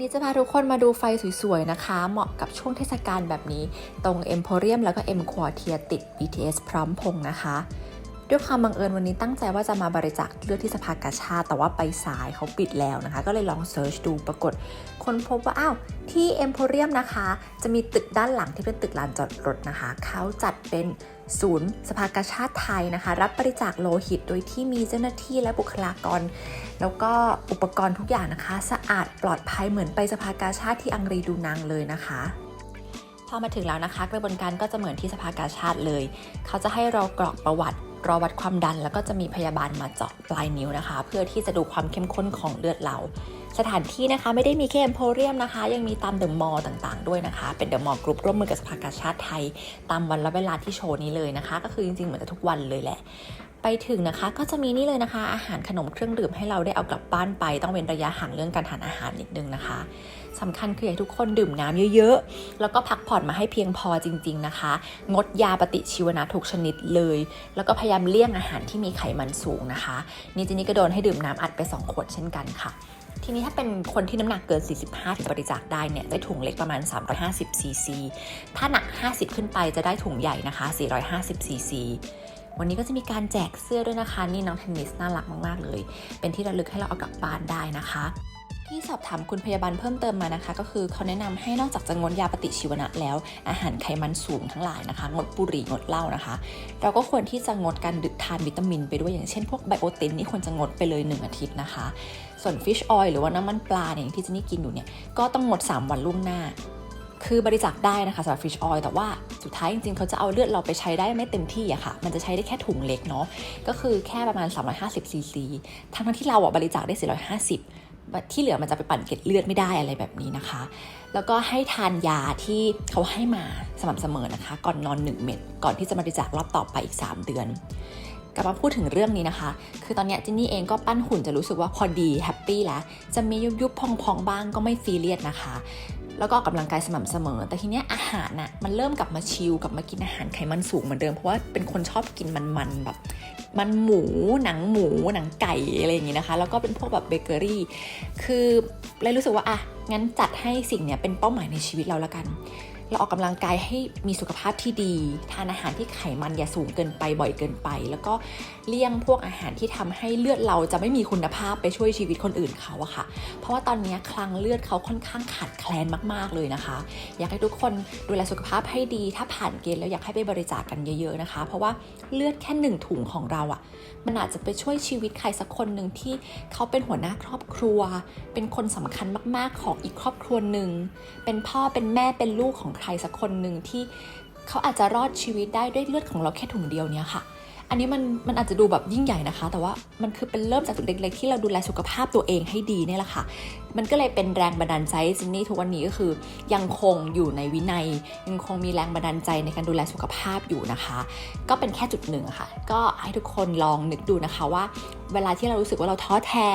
นี้จะพาทุกคนมาดูไฟสวยๆนะคะ เหมาะกับช่วงเทศกาลแบบนี้ ตรง Emporium แล้วก็ M Quartier ติด BTS พร้อมพงนะคะ ด้วยความบังเอิญวันนี้ตั้งใจว่าจะมาบริจาคเลือดที่สภากาชาติ แต่ว่าไปสายเขาปิดแล้วนะคะ ก็เลยลองเซิร์ชดูปรากฏคนพบว่าอ้าวที่ Emporium นะคะ จะมีตึกด้านหลังที่เป็นตึกลานจอดรถนะคะ เขาจัดเป็นศูนย์สภากาชาติไทยนะคะ รับบริจาคโลหิตโดยที่มีเจ้าหน้าที่และบุคลากร แล้วก็อุปกรณ์ทุกอย่างนะคะ สะอาดปลอดภัยเหมือนไปสภากาชาติที่อังรีดูนังเลยนะคะพอมาถึงแล้วนะคะ กระบวนการก็จะเหมือนที่สภากาชาติเลย เขาจะให้เรากรอกประวัติ รอวัดความดันแล้วก็จะมีพยาบาลมาเจาะปลายนิ้วนะคะ เพื่อที่จะดูความเข้มข้นของเลือดเรา สถานที่นะคะไม่ได้มีแค่เอมโพเรียมนะคะ ยังมีตามเดอะมอลล์ต่างๆ ด้วยนะคะ เป็นเดอะมอลล์กรุ๊ปร่วมมือกับสภากาชาติไทย ตามวันและเวลาที่โชว์นี้เลยนะคะ ก็คือจริงๆเหมือนจะทุกวันเลยแหละ ไปถึงนะคะก็จะมีนี่เลยนะคะ อาหารขนมเครื่องดื่มให้เราได้เอากลับบ้านไป ต้องเว้นระยะห่างเรื่องการทานอาหารนิดนึงนะคะสำคัญคืออยากให้ทุกคนดื่มน้ำเยอะๆ แล้วก็พักผ่อนมาให้เพียงพอจริง ๆนะคะ งดยาปฏิชีวนะทุกชนิดเลย แล้วก็พยายามเลี่ยงอาหารที่มีไขมันสูงนะคะ นี่จินี่ก็โดนให้ดื่มน้ำอัดไป 2 ขวดเช่นกันค่ะทีนี้ถ้าเป็นคนที่น้ำหนักเกิน 45 ถึงบริจาคได้เนี่ยได้ถุงเล็กประมาณ 350 ซีซี ถ้าหนัก 50 ขึ้นไปจะได้ถุงใหญ่นะคะ 450 ซีซี วันนี้ก็จะมีการแจกเสื้อด้วยนะคะ นี่น้องเทนนิสน่ารักมากๆเลย เป็นที่ระลึกให้เราเอากลับบ้านได้นะคะที่สอบถามคุณพยาบาลเพิ่มเติมมานะคะ ก็คือเขาแนะนำให้นอกจากจะงดยาปฏิชีวนะแล้ว อาหารไขมันสูงทั้งหลายนะคะ งดบุหรี่งดเหล้านะคะ เราก็ควรที่จะงดการดื่มทานวิตามินไปด้วยอย่างเช่นพวกไบโอตินนี่ควรจะงดไปเลย 1 อาทิตย์นะคะ ส่วนฟิชออยล์หรือว่าน้ำมันปลาเนี่ยที่เจนนี่กินอยู่เนี่ยก็ต้องงด 3 วันล่วงหน้า คือบริจาคได้นะคะสำหรับฟิชออยล์แต่ว่าสุดท้ายจริงๆ เขาจะเอาเลือดเราไปใช้ได้ไม่เต็มที่อะค่ะ มันจะใช้ได้แค่ถุงเล็กเนาะ ก็คือแค่ประมาณ 350 ซีซี ทั้งที่เราอะบริจาคได้ 450 ที่เหลือมันจะไปปั่นเกล็ดเลือดไม่ได้อะไรแบบนี้นะคะ แล้วก็ให้ทานยาที่เขาให้มาสม่ำเสมอนะคะ ก่อนนอน 1 เม็ด ก่อนที่จะบริจาครอบต่อไปอีก 3 เดือนกลับมาพูดถึงเรื่องนี้นะคะ คือตอนนี้จินนี่เองก็ปั้นหุ่นจะรู้สึกว่าพอดีแฮปปี้แล้ว จะมียุบยุบพองพองบ้างก็ไม่ซีเรียสนะคะ แล้วก็ออกกำลังกายสม่ำเสมอ แต่ทีเนี้ยอาหารน่ะมันเริ่มกลับมาชิลกลับมากินอาหารไขมันสูงเหมือนเดิมเพราะว่าเป็นคนชอบกินมันๆแบบ มันหมูหนังหมูหนังไก่อะไรอย่างงี้นะคะ แล้วก็เป็นพวกแบบเบเกอรี่คือเลยรู้สึกว่าอะงั้นจัดให้สิ่งเนี้ยเป็นเป้าหมายในชีวิตเราละกัน เราออกกำลังกายให้มีสุขภาพที่ดี ทานอาหารที่ไขมันอย่าสูงเกินไปบ่อยเกินไป แล้วก็เลี่ยงพวกอาหารที่ทำให้เลือดเราจะไม่มีคุณภาพไปช่วยชีวิตคนอื่นเขาอะค่ะ เพราะว่าตอนนี้คลังเลือดเขาค่อนข้างขาดแคลนมากๆเลยนะคะ อยากให้ทุกคนดูแลสุขภาพให้ดี ถ้าผ่านเกณฑ์แล้วอยากให้ไปบริจาคกันเยอะๆนะคะ เพราะว่าเลือดแค่หนึ่งถุงของเราอะมันอาจจะไปช่วยชีวิตใครสักคนหนึ่งที่เขาเป็นหัวหน้าครอบครัว เป็นคนสำคัญมากๆของอีกครอบครัวหนึ่งเป็นพ่อเป็นแม่เป็นลูกของใครสักคนหนึ่งที่เขาอาจจะรอดชีวิตได้ด้วยเลือดของเราแค่ถุงเดียวเนี่ยค่ะ อันนี้มันมันอาจจะดูแบบยิ่งใหญ่นะคะ แต่ว่ามันคือเป็นเริ่มจากจุดเล็ก ๆ ที่เราดูแลสุขภาพตัวเองให้ดีเนี่ยแหละค่ะ มันก็เลยเป็นแรงบันดาลใจจินนี่ทุกวันนี้ก็คือยังคงอยู่ในวินัย ยังคงมีแรงบันดาลใจในการดูแลสุขภาพอยู่นะคะ ก็เป็นแค่จุดหนึ่งค่ะ ก็ให้ทุกคนลองนึกดูนะคะว่าเวลาที่เรารู้สึกว่าเราท้อแท้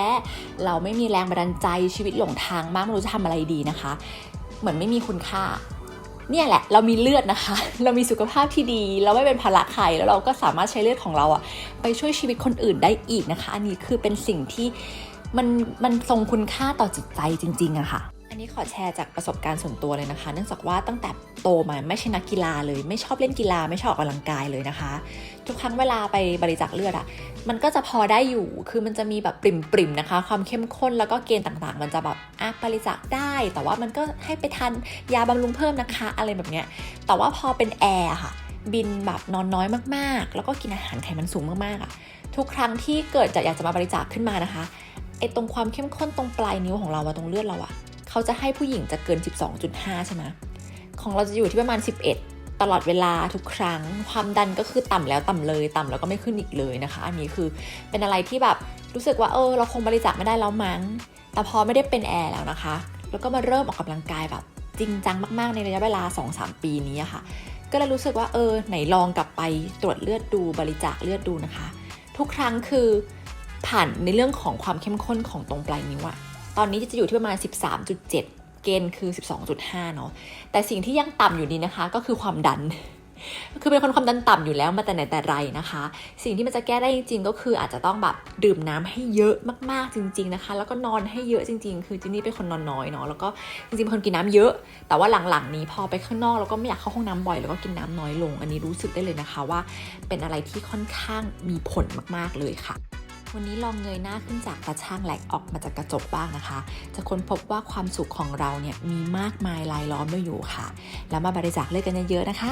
เราไม่มีแรงบันดาลใจชีวิตหลงทางมากไม่รู้จะทำอะไรดีนะคะ เหมือนไม่มีคุณค่า เนี่ยแหละเรามีเลือดนะคะ เรามีสุขภาพที่ดี เราไม่เป็นภาระใครแล้วเราก็สามารถใช้เลือดของเราอะไปช่วยชีวิตคนอื่นได้อีกนะคะ อันนี้คือเป็นสิ่งที่มันมันทรงคุณค่าต่อจิตใจจริงๆอะค่ะ อันนี้ขอแชร์จากประสบการณ์ส่วนตัวเลยนะคะ เนื่องจากว่าตั้งแต่ โตมาไม่ใช่นักกีฬาเลย ไม่ชอบเล่นกีฬาไม่ชอบออกกำลังกายเลยนะคะ ทุกครั้งเวลาไปบริจาคเลือดอะมันก็จะพอได้อยู่คือมันจะมีแบบปริมๆนะคะ ความเข้มข้นแล้วก็เกณฑ์ต่างๆ มันจะแบบอะบริจาคได้ แต่ว่ามันก็ให้ไปทานยาบำรุงเพิ่มนะคะ อะไรแบบเนี้ยแต่ว่าพอเป็นแอร์ค่ะบินแบบนอนน้อยมากๆ แล้วก็กินอาหารไขมันสูงมากๆอะทุกครั้งที่เกิดจะอยากจะมาบริจาคขึ้นมานะคะไอ้ตรงความเข้มข้นตรงปลายนิ้วของเราอะตรงเลือดเราอะเขาจะให้ผู้หญิงจะเกิน 12.5 ใช่ไหม ของเราจะอยู่ที่ประมาณ 11 ตลอดเวลาทุกครั้ง ความดันก็คือต่ำแล้วต่ำเลยต่ำแล้วก็ไม่ขึ้นอีกเลยนะคะ อันนี้คือเป็นอะไรที่แบบรู้สึกว่าเออเราคงบริจาคไม่ได้แล้วมั้ง แต่พอไม่ได้เป็นแอร์แล้วนะคะ แล้วก็มาเริ่มออกกำลังกายแบบจริงจังมาก ๆ ในระยะเวลา 2-3 ปีนี้อะค่ะ ก็เลยรู้สึกว่าเออไหนลองกลับไปตรวจเลือดดูบริจาคเลือดดูนะคะ ทุกครั้งคือผ่านในเรื่องของความเข้มข้นของตรงปลายนิ้วอะตอนนี้จะอยู่ที่ประมาณ 13.7 เกณฑ์คือ 12.5 เนาะแต่สิ่งที่ยังต่ำอยู่ดีนะคะ ก็คือความดัน คือเป็นคนความดันต่ำอยู่แล้วมาแต่ไหนแต่ไรนะคะ สิ่งที่มันจะแก้ได้จริง ๆ ก็คืออาจจะต้องแบบดื่มน้ำให้เยอะมากๆจริง ๆนะคะ แล้วก็นอนให้เยอะจริง ๆ คือจินนี่เป็นคนนอนน้อยเนาะแล้วก็จริงๆเป็นคนกินน้ำเยอะ แต่ว่าหลังๆนี้พอไปข้างนอกแล้วก็ไม่อยากเข้าห้องน้ำบ่อยแล้วก็กินน้ำน้อยลง อันนี้รู้สึกได้เลยนะคะว่า เป็นอะไรที่ค่อนข้างมีผลมากๆเลยค่ะ วันนี้ลองเงยหน้าขึ้นจากตาช่างแหลกออกมาจากกระจกบ้างนะคะ จะค้นพบว่าความสุขของเราเนี่ยมีมากมายรายล้อมด้วยอยู่ค่ะ แล้วมาบริจาคเลือดกันเยอะๆนะคะ